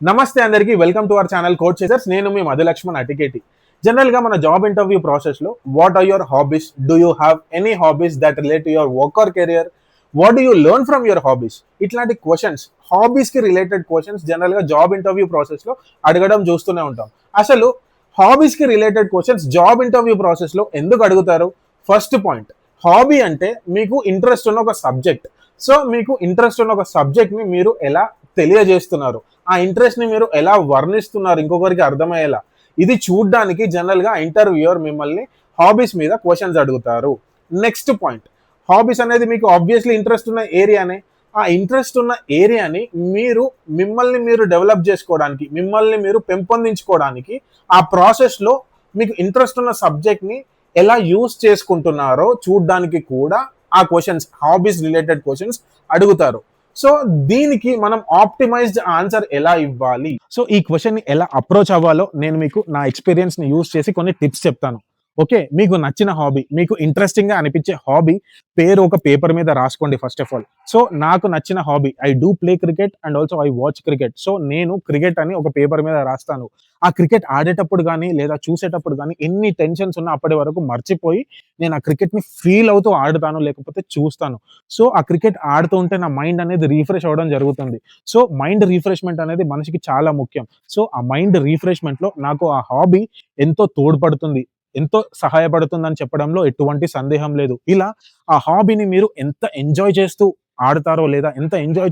నమస్తే అందరికీ welcome to our channel coach చేసర్స్ నేను మీ మధులక్ష్మణ్ అటికేటి. జనరల్గా మన జాబ్ ఇంటర్వ్యూ ప్రాసెస్లో what are your hobbies do you have any hobbies that relate to your work or career what do you learn from your hobbies ఇట్లాంటి క్వశ్చన్స్ హాబీస్కి related questions జనరల్గా జాబ్ ఇంటర్వ్యూ ప్రాసెస్లో అడగడం చూస్తూనే ఉంటాం. అసలు హాబీస్కి రిలేటెడ్ క్వశ్చన్స్ జాబ్ ఇంటర్వ్యూ ప్రాసెస్లో ఎందుకు అడుగుతారు? ఫస్ట్ పాయింట్ హాబీ అంటే మీకు ఇంట్రెస్ట్ ఉన్న ఒక సబ్జెక్ట్ సో మీకు ఇంట్రెస్ట్ ఉన్న ఒక సబ్జెక్ట్ని మీరు ఎలా తెలియజేస్తున్నారు. ఆ ఇంట్రెస్ట్ని మీరు ఎలా వర్ణిస్తున్నారు? ఇంకొకరికి అర్థమయ్యేలా. ఇది చూడ్డానికి జనరల్గా ఇంటర్వ్యూయర్ మిమ్మల్ని హాబీస్ మీద క్వశ్చన్స్ అడుగుతారు. నెక్స్ట్ పాయింట్ హాబీస్ అనేది మీకు ఆబ్వియస్లీ ఇంట్రెస్ట్ ఉన్న ఏరియానే ఆ ఇంట్రెస్ట్ ఉన్న ఏరియాని మీరు మిమ్మల్ని మీరు డెవలప్ చేసుకోవడానికి మిమ్మల్ని మీరు పెంపొందించుకోవడానికి ఆ ప్రాసెస్లో మీకు ఇంట్రెస్ట్ ఉన్న సబ్జెక్ట్ని ఎలా యూస్ చేసుకుంటున్నారో చూడ్డానికి కూడా ఆ క్వశ్చన్స్ హాబీస్ రిలేటెడ్ క్వశ్చన్స్ అడుగుతారు. సో దీనికి మనం ఆప్టిమైజ్డ్ ఆన్సర్ ఎలా ఇవ్వాలి? సో ఈ క్వశ్చన్ని ఎలా అప్రోచ్ అవ్వాలో నేను మీకు నా ఎక్స్పీరియన్స్ని యూస్ చేసి కొన్ని టిప్స్ చెప్తాను. ఓకే మీకు నచ్చిన హాబీ మీకు ఇంట్రెస్టింగ్గా అనిపించే హాబీ పేరు ఒక పేపర్ మీద రాసుకోండి ఫస్ట్ ఆఫ్ ఆల్ సో నాకు నచ్చిన hobby I do play cricket and also I watch cricket so నేను క్రికెట్ అని ఒక పేపర్ మీద రాస్తాను. ఆ క్రికెట్ ఆడేటప్పుడు కానీ లేదా చూసేటప్పుడు కానీ ఎన్ని టెన్షన్స్ ఉన్నా అప్పటి వరకు మర్చిపోయి నేను ఆ క్రికెట్ని ఫీల్ అవుతూ ఆడుతాను లేకపోతే చూస్తాను. సో ఆ క్రికెట్ ఆడుతూ ఉంటే నా మైండ్ అనేది రీఫ్రెష్ అవ్వడం జరుగుతుంది. సో మైండ్ రీఫ్రెష్మెంట్ అనేది మనిషికి చాలా ముఖ్యం. సో ఆ మైండ్ రీఫ్రెష్మెంట్లో నాకు ఆ హాబీ ఎంతో తోడ్పడుతుంది. ఎంతో సహాయపడుతుందని చెప్పడంలో ఎటువంటి సందేహం లేదు. ఇలా ఆ హాబీని మీరు ఎంత ఎంజాయ్ చేస్తూ ఆడతారో లేదా ఎంత ఎంజాయ్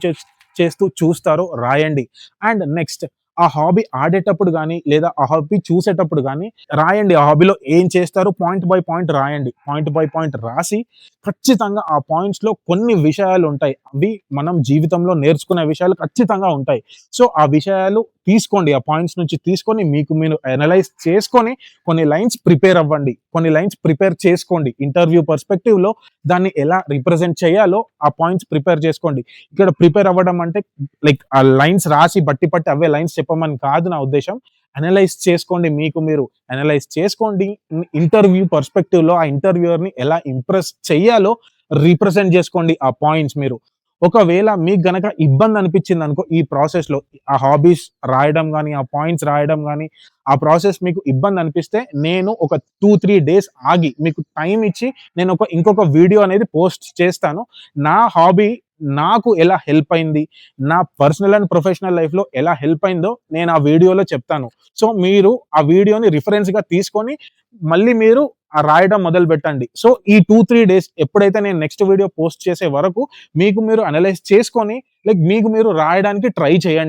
చేస్తూ చూస్తారో రాయండి. అండ్ నెక్స్ట్ ఆ హాబీ ఆడేటప్పుడు కానీ లేదా ఆ హాబీ చూసేటప్పుడు కానీ రాయండి. ఆ హాబీలో ఏం చేస్తారో పాయింట్ బై పాయింట్ రాయండి. పాయింట్ బై పాయింట్ రాసి ఖచ్చితంగా ఆ పాయింట్స్లో కొన్ని విషయాలు ఉంటాయి. అవి మనం జీవితంలో నేర్చుకునే విషయాలు ఖచ్చితంగా ఉంటాయి. సో ఆ విషయాలు తీసుకోండి. ఆ పాయింట్స్ నుంచి తీసుకొని మీకు మీరు అనలైజ్ చేసుకొని కొన్ని లైన్స్ ప్రిపేర్ అవ్వండి. కొన్ని లైన్స్ ప్రిపేర్ చేసుకోండి. ఇంటర్వ్యూ పర్స్పెక్టివ్లో దాన్ని ఎలా రిప్రజెంట్ చేయాలో ఆ పాయింట్స్ ప్రిపేర్ చేసుకోండి. ఇక్కడ ప్రిపేర్ అవ్వడం అంటే లైక్ ఆ లైన్స్ రాసి బట్టి పట్టి అవే లైన్స్ చెప్పమని కాదు నా ఉద్దేశం. అనలైజ్ చేసుకోండి మీకు మీరు. అనలైజ్ చేసుకోండి. ఇంటర్వ్యూ పర్స్పెక్టివ్లో ఆ ఇంటర్వ్యూర్ని ఎలా ఇంప్రెస్ చేయాలో రీప్రజెంట్ చేసుకోండి ఆ పాయింట్స్ మీరు. ఒకవేళ మీకు గనక ఇబ్బంది అనిపించింది అనుకో ఈ ప్రాసెస్లో ఆ హాబీస్ రాయడం కానీ ఆ పాయింట్స్ రాయడం కానీ ఆ ప్రాసెస్ మీకు ఇబ్బంది అనిపిస్తే నేను ఒక టూ త్రీ డేస్ ఆగి మీకు టైం ఇచ్చి నేను ఒక ఇంకొక వీడియో అనేది పోస్ట్ చేస్తాను. నా హాబీ నాకు ఎలా హెల్ప్ అయింది నా పర్సనల్ అండ్ ప్రొఫెషనల్ లైఫ్లో ఎలా హెల్ప్ అయిందో నేను ఆ వీడియోలో చెప్తాను. సో మీరు ఆ వీడియోని రిఫరెన్స్గా తీసుకొని మళ్ళీ మీరు ఆ రాయడం మొదలు పెట్టండి. సో ఈ టూ త్రీ డేస్ ఎప్పుడైతే నేను నెక్స్ట్ వీడియో పోస్ట్ చేసే వరకు మీకు మీరు అనలైజ్ చేసుకొని లైక్ మీకు మీరు రాయడానికి ట్రై చేయండి.